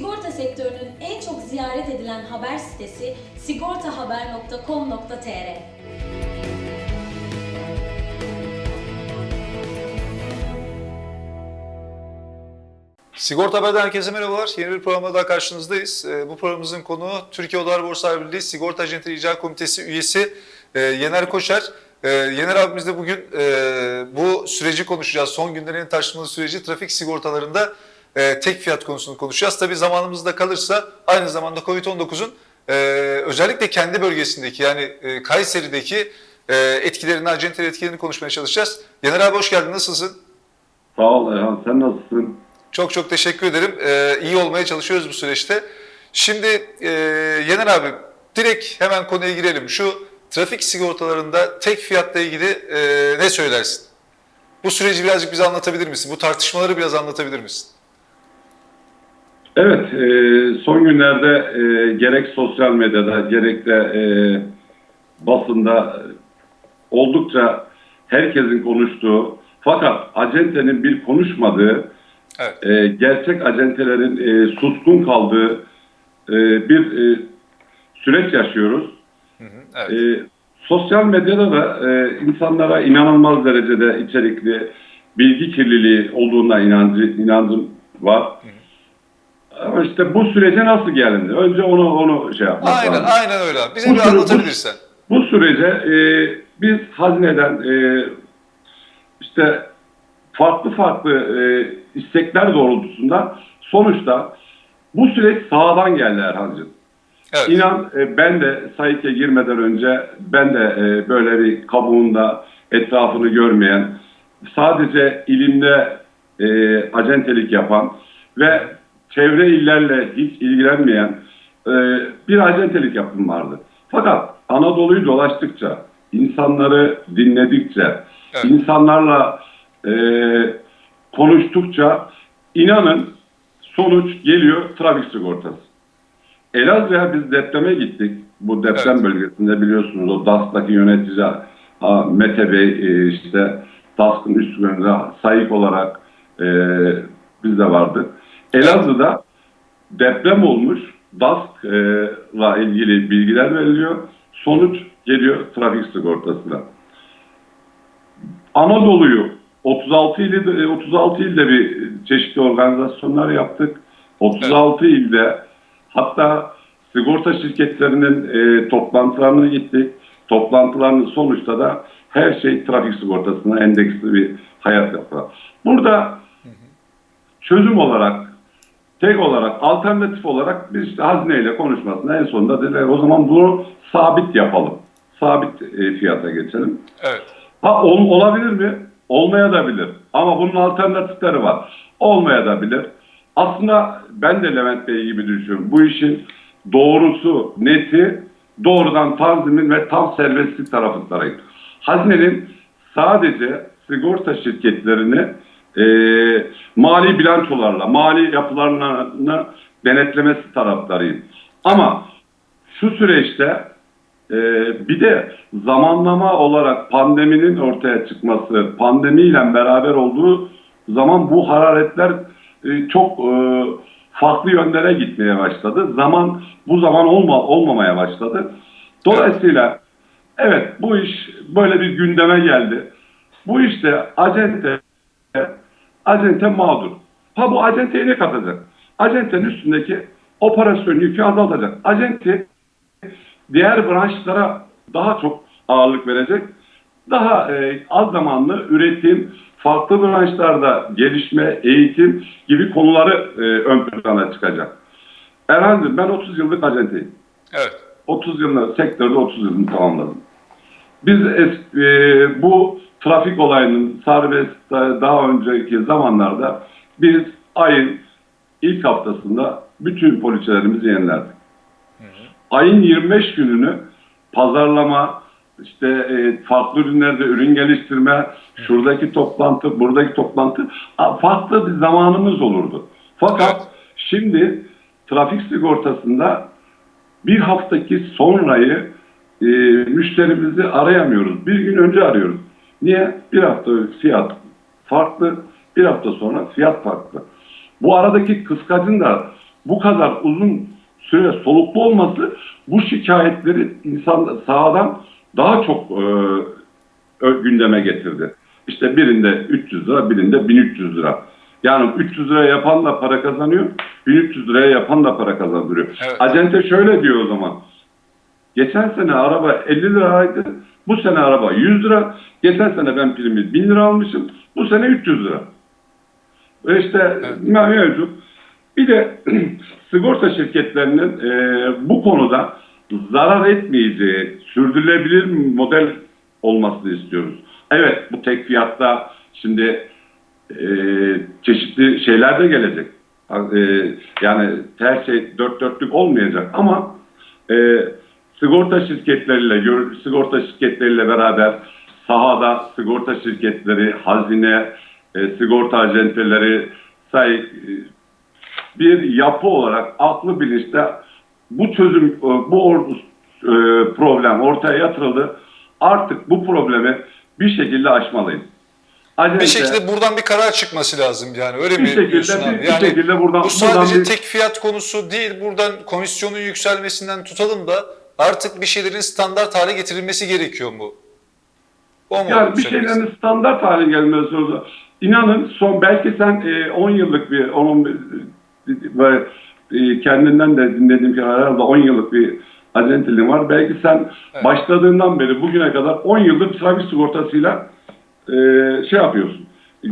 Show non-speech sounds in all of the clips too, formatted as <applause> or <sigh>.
Sigorta sektörünün en çok ziyaret edilen haber sitesi sigortahaber.com.tr. Sigorta Haber'den herkese merhabalar. Yeni bir programda daha karşınızdayız. Ee, Bu programımızın konuğu Türkiye Odalar Borsalar Birliği Sigorta Acentleri İcra Komitesi üyesi e, Yener Koşar. E, Yener abimizle bugün e, bu süreci konuşacağız. Son günlerin tartışmalı süreci trafik sigortalarında e, tek fiyat konusunu konuşacağız. Tabii zamanımız da kalırsa aynı zamanda Covid-19'un e, özellikle kendi bölgesindeki yani e, Kayseri'deki e, etkilerini, acenteli etkilerini konuşmaya çalışacağız. Yener abi hoş geldin. Nasılsın? Sağ ol Erhan, sen nasılsın? Çok çok teşekkür ederim. Ee, iyi olmaya çalışıyoruz bu süreçte. Şimdi e, Yener abi direkt hemen konuya girelim. Şu trafik sigortalarında tek fiyatla ilgili e, ne söylersin? Bu süreci birazcık bize anlatabilir misin? Bu tartışmaları biraz anlatabilir misin? Evet, e, son günlerde e, gerek sosyal medyada gerek de e, basında oldukça herkesin konuştuğu fakat acentenin bir konuşmadığı, Evet. e, gerçek acentelerin e, suskun kaldığı e, bir e, süreç yaşıyoruz. Hı hı, evet. E, sosyal medyada da e, insanlara inanılmaz derecede içerikli bilgi kirliliği olduğuna inancı, inancım var. Ama işte bu sürece nasıl gelindi? Önce onu onu şey yapmak Aynen, lazım. aynen öyle. Bize Bu bir sürü- bu- anlatabilirsen. Bu sürece e, biz hazineden e, işte farklı farklı e, istekler doğrultusunda sonuçta bu süreç sağdan geldi Erhan'cığım. Evet. İnan e, ben de Sayık'e girmeden önce ben de e, böyle bir kabuğunda etrafını görmeyen, sadece ilimde e, acentelik yapan ve çevre illerle hiç ilgilenmeyen e, bir acentelik yapım vardı. Fakat Anadolu'yu dolaştıkça, insanları dinledikçe, Evet. insanlarla e, konuştukça inanın sonuç geliyor trafik sigortası. Elazığ'a biz depreme gittik. Bu deprem Evet. bölgesinde biliyorsunuz o DAS'taki yönetici ha, Mete Bey e, işte DAS'ın üst yönünde sayık olarak e, biz de vardık. Elazığ'da deprem olmuş. DAS'la ilgili bilgiler veriliyor. Sonuç geliyor trafik sigortasına. Anadolu'yu 36 ilde 36 ilde bir çeşitli organizasyonlar yaptık. 36 ilde hatta sigorta şirketlerinin e, toplantılarına gittik. Toplantıların sonuçta da her şey trafik sigortasına endeksli bir hayat yapıyor. Burada çözüm olarak tek olarak alternatif olarak biz işte hazineyle konuşmasında en sonunda dediler o zaman bunu sabit yapalım. Sabit e, fiyata geçelim. Evet. Ha ol- olabilir mi? Olmaya da bilir. Ama bunun alternatifleri var. Olmaya da bilir. Aslında ben de Levent Bey gibi düşünüyorum. Bu işin doğrusu, neti doğrudan tanzimin ve tam serbestlik tarafındayım. Hazinenin sadece sigorta şirketlerini e, mali bilançolarla, mali yapılarını denetlemesi taraftarıyım. Ama şu süreçte ee, bir de zamanlama olarak pandeminin ortaya çıkması, pandemiyle beraber olduğu zaman bu hararetler e, çok e, farklı yönlere gitmeye başladı. Zaman bu zaman olma, olmamaya başladı. Dolayısıyla evet bu iş böyle bir gündeme geldi. Bu işte acente acente mağdur. Ha bu acenteye ne katacak? Acentenin üstündeki operasyon yükü azaltacak. Acente diğer branşlara daha çok ağırlık verecek. Daha e, az zamanlı üretim, farklı branşlarda gelişme, eğitim gibi konuları e, ön plana çıkacak. Erhan'cığım ben 30 yıllık acenteyim. Evet. 30 yılını, sektörde 30 yılını tamamladım. Biz e, bu trafik olayının serbest daha önceki zamanlarda biz ayın ilk haftasında bütün poliçelerimizi yenilerdik ayın 25 gününü pazarlama, işte e, farklı ürünlerde ürün geliştirme, şuradaki toplantı, buradaki toplantı farklı bir zamanımız olurdu. Fakat Evet. şimdi trafik sigortasında bir haftaki sonrayı e, müşterimizi arayamıyoruz. Bir gün önce arıyoruz. Niye? Bir hafta fiyat farklı, bir hafta sonra fiyat farklı. Bu aradaki kıskacın da bu kadar uzun süre soluklu olması bu şikayetleri insan sahadan daha çok e, gündeme getirdi. İşte birinde 300 lira, birinde 1300 lira. Yani 300 liraya yapan da para kazanıyor, 1300 liraya yapan da para kazandırıyor. Evet. Acente şöyle diyor o zaman. Geçen sene araba 50 liraydı, bu sene araba 100 lira. Geçen sene ben primi 1000 lira almışım, bu sene 300 lira. Ve işte mevcut. Bir de <clears throat> sigorta şirketlerinin e, bu konuda zarar etmeyeceği, sürdürülebilir model olmasını istiyoruz. Evet bu tek fiyatta şimdi e, çeşitli şeyler de gelecek. E, yani her şey dört dörtlük olmayacak ama e, sigorta şirketleriyle sigorta şirketleriyle beraber sahada sigorta şirketleri, hazine, e, sigorta acenteleri say e, bir yapı olarak aklı bilinçte bu çözüm e, bu or- e, problem ortaya yatırıldı. Artık bu problemi bir şekilde aşmalıyız. Acente- Bir şekilde buradan bir karar çıkması lazım yani öyle Bir mi şekilde, diyorsun bir- abi? bir Yani şekilde buradan- bu sadece buradan bir- tek fiyat konusu değil buradan komisyonun yükselmesinden tutalım da artık bir şeylerin standart hale getirilmesi gerekiyor mu? O mu? Yani bir şeylerin standart hale gelmesi oldu. İnanın son belki sen e, 10 yıllık bir onun ve e, kendinden de dinlediğim ki herhalde 10 yıllık bir acenteliğin var. Belki sen Evet. başladığından beri bugüne kadar 10 yıldır trafik sigortasıyla e, şey yapıyorsun.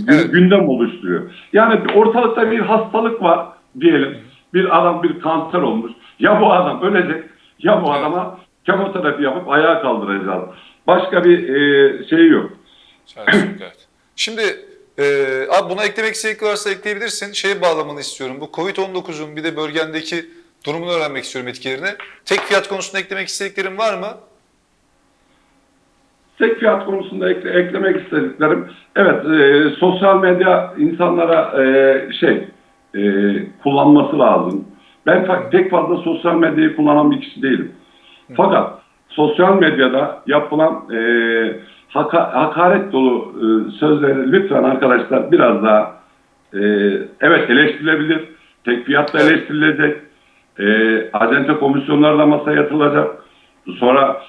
Evet. Gündem oluşturuyor. Yani ortalıkta bir hastalık var diyelim. Bir adam bir kanser olmuş. Ya bu adam ölecek ya bu Evet. adama kemoterapi yapıp ayağa kaldıracağız. Başka bir e, şey yok. Evet. Şimdi e, abi buna eklemek istedikleri varsa ekleyebilirsin. Şeye bağlamanı istiyorum. Bu Covid-19'un bir de bölgendeki durumunu öğrenmek istiyorum etkilerini. Tek fiyat konusunda eklemek istediklerin var mı? Tek fiyat konusunda ekle- eklemek istediklerim, evet e, sosyal medya insanlara e, şey e, kullanması lazım. Ben pek fazla sosyal medyayı kullanan bir kişi değilim. Fakat sosyal medyada yapılan e, haka- hakaret dolu e, sözleri lütfen arkadaşlar biraz daha e, evet eleştirilebilir. Tek fiyatla Evet. eleştirilecek. E, acente komisyonlarla masaya yatılacak. Sonra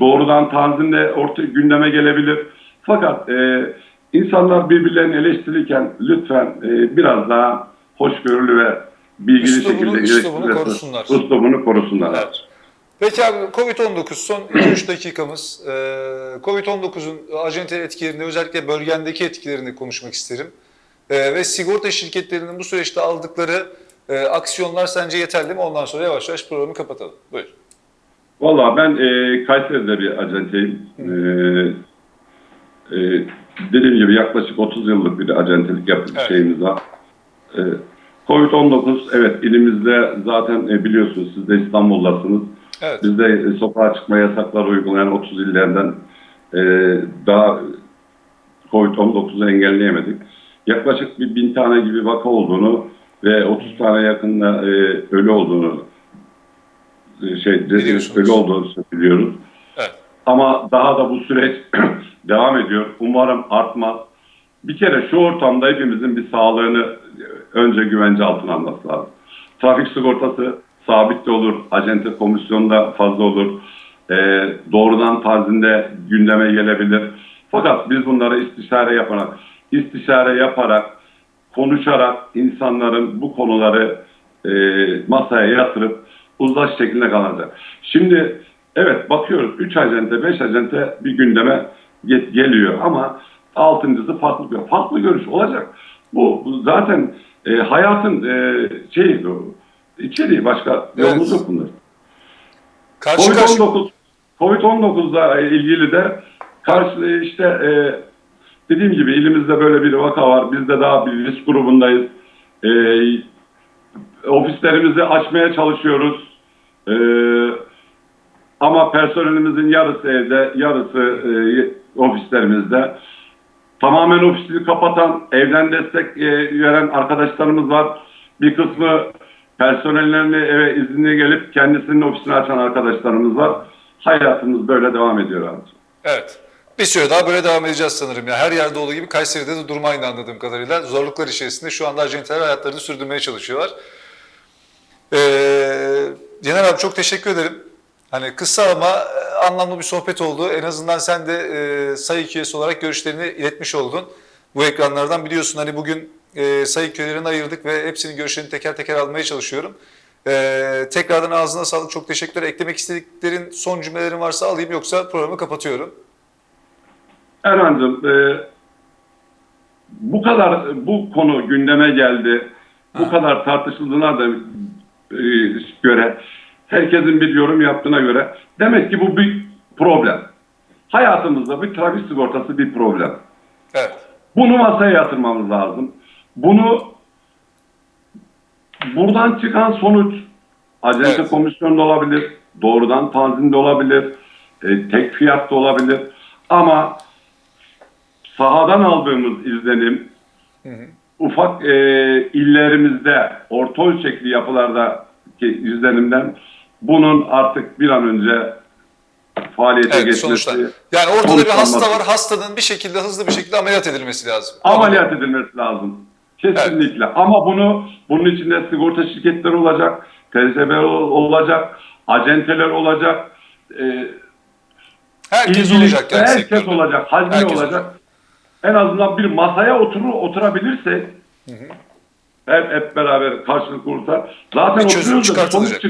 doğrudan tanzimle orta gündeme gelebilir. Fakat e, insanlar birbirlerini eleştirirken lütfen e, biraz daha hoşgörülü ve bilgili Üslubunu- şekilde üslubunu korusunlar. Üslubunu korusunlar. Evet. Peki abi Covid-19 son 2-3 dakikamız. Ee, Covid-19'un acente etkilerini özellikle bölgendeki etkilerini konuşmak isterim. Ee, ve sigorta şirketlerinin bu süreçte aldıkları e, aksiyonlar sence yeterli mi? Ondan sonra yavaş yavaş programı kapatalım. Buyur. Valla ben e, Kayseri'de bir acenteyim. E, e, dediğim gibi yaklaşık 30 yıllık bir acentelik yaptık Evet. şeyimiz var. E, Covid-19 evet ilimizde zaten e, biliyorsunuz siz de İstanbul'dasınız. Evet. Biz de e, sokağa çıkma yasakları uygulayan 30 illerden e, daha Covid-19'u engelleyemedik. Yaklaşık bir bin tane gibi vaka olduğunu ve 30 tane yakında e, ölü olduğunu e, şey ölü olduğunu biliyoruz. Evet. Ama daha da bu süreç <clears throat> devam ediyor. Umarım artmaz. Bir kere şu ortamda hepimizin bir sağlığını önce güvence altına alması lazım. Trafik sigortası sabit de olur, acente komisyonda fazla olur. E, doğrudan tarzinde gündeme gelebilir. Fakat biz bunları istişare yaparak, istişare yaparak, konuşarak insanların bu konuları e, masaya yatırıp uzlaş şeklinde kalacak. Şimdi evet bakıyoruz 3 acente 5 acente bir gündeme ge- geliyor ama altıncısı farklı bir farklı görüş olacak. Bu, bu zaten e, hayatın e, şeyi içeriği başka Evet. yolumuz yok bunlar. Karşı karşı... Covid-19 Covid-19'la ilgili de karşı işte e, dediğim gibi ilimizde böyle bir vaka var. Biz de daha bir risk grubundayız. E, ofislerimizi açmaya çalışıyoruz. E, ama personelimizin yarısı evde, yarısı e, ofislerimizde. Tamamen ofisi kapatan, evden destek e, veren arkadaşlarımız var. Bir kısmı personellerini eve izinli gelip kendisinin ofisini açan arkadaşlarımız var. Hayatımız böyle devam ediyor abi. Evet. Bir süre daha böyle devam edeceğiz sanırım. Ya her yerde olduğu gibi Kayseri'de de durum aynı anladığım kadarıyla. Zorluklar içerisinde şu anda acenteler hayatlarını sürdürmeye çalışıyorlar. Ee, Yener abi çok teşekkür ederim. Hani kısa ama anlamlı bir sohbet oldu. En azından sen de e, SAİK üyesi olarak görüşlerini iletmiş oldun. Bu ekranlardan biliyorsun hani bugün e, SAİK üyelerini ayırdık ve hepsinin görüşlerini teker teker almaya çalışıyorum. Ee, tekrardan ağzına sağlık. Çok teşekkürler. Eklemek istediklerin son cümlelerin varsa alayım yoksa programı kapatıyorum. Erhan'cığım e, bu kadar bu konu gündeme geldi. Bu kadar tartışıldığına da e, göre herkesin bir yorum yaptığına göre demek ki bu bir problem. Hayatımızda bir trafik sigortası bir problem. Evet. Bunu masaya yatırmamız lazım. Bunu buradan çıkan sonuç acente Evet. komisyonda olabilir, doğrudan tanzimde olabilir, e, tek fiyat da olabilir. Ama sahadan aldığımız izlenim ufak e, illerimizde orta ölçekli yapılardaki izlenimden bunun artık bir an önce faaliyete Evet geçmesi sonuçta. Yani ortada bir hasta var. Hastanın bir şekilde hızlı bir şekilde ameliyat edilmesi lazım. ameliyat edilmesi lazım. Kesinlikle. Ama bunu bunun içinde sigorta şirketleri olacak, TSB ol- olacak, acenteler olacak, e, Herkes ilgili- olacak yani herkes sektörde. olacak, Herkes olacak. olacak. En azından bir masaya oturur oturabilirsek hep, hep beraber karşılıklı olursa zaten oturuyoruz da sonuç çıkartılacak.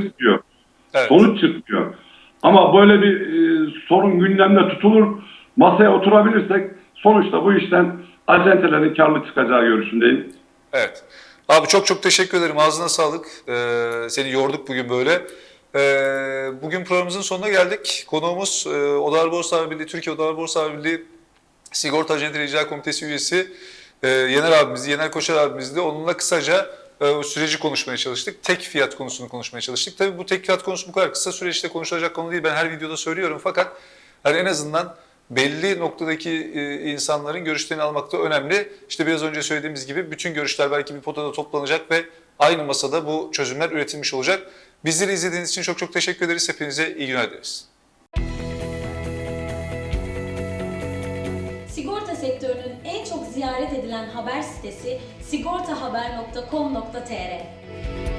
Evet. Sonuç çıkmıyor. Ama böyle bir e, sorun gündemde tutulur, masaya oturabilirsek sonuçta bu işten acentelerin karlı çıkacağı görüşündeyim. Evet. Abi çok çok teşekkür ederim. Ağzına sağlık. Ee, seni yorduk bugün böyle. Ee, bugün programımızın sonuna geldik. Konuğumuz e, Odalar Borsalar Birliği, Türkiye Odalar Borsalar Birliği Sigorta Acentleri İcra Komitesi üyesi e, Yener abimiz, Yener Koçer abimizdi. Onunla kısaca o süreci konuşmaya çalıştık. Tek fiyat konusunu konuşmaya çalıştık. Tabii bu tek fiyat konusu bu kadar kısa süreçte konuşulacak konu değil. Ben her videoda söylüyorum fakat hani en azından belli noktadaki e, insanların görüşlerini almak da önemli. İşte biraz önce söylediğimiz gibi bütün görüşler belki bir potada toplanacak ve aynı masada bu çözümler üretilmiş olacak. Bizleri izlediğiniz için çok çok teşekkür ederiz. Hepinize iyi günler dileriz. Çok ziyaret edilen haber sitesi sigortahaber.com.tr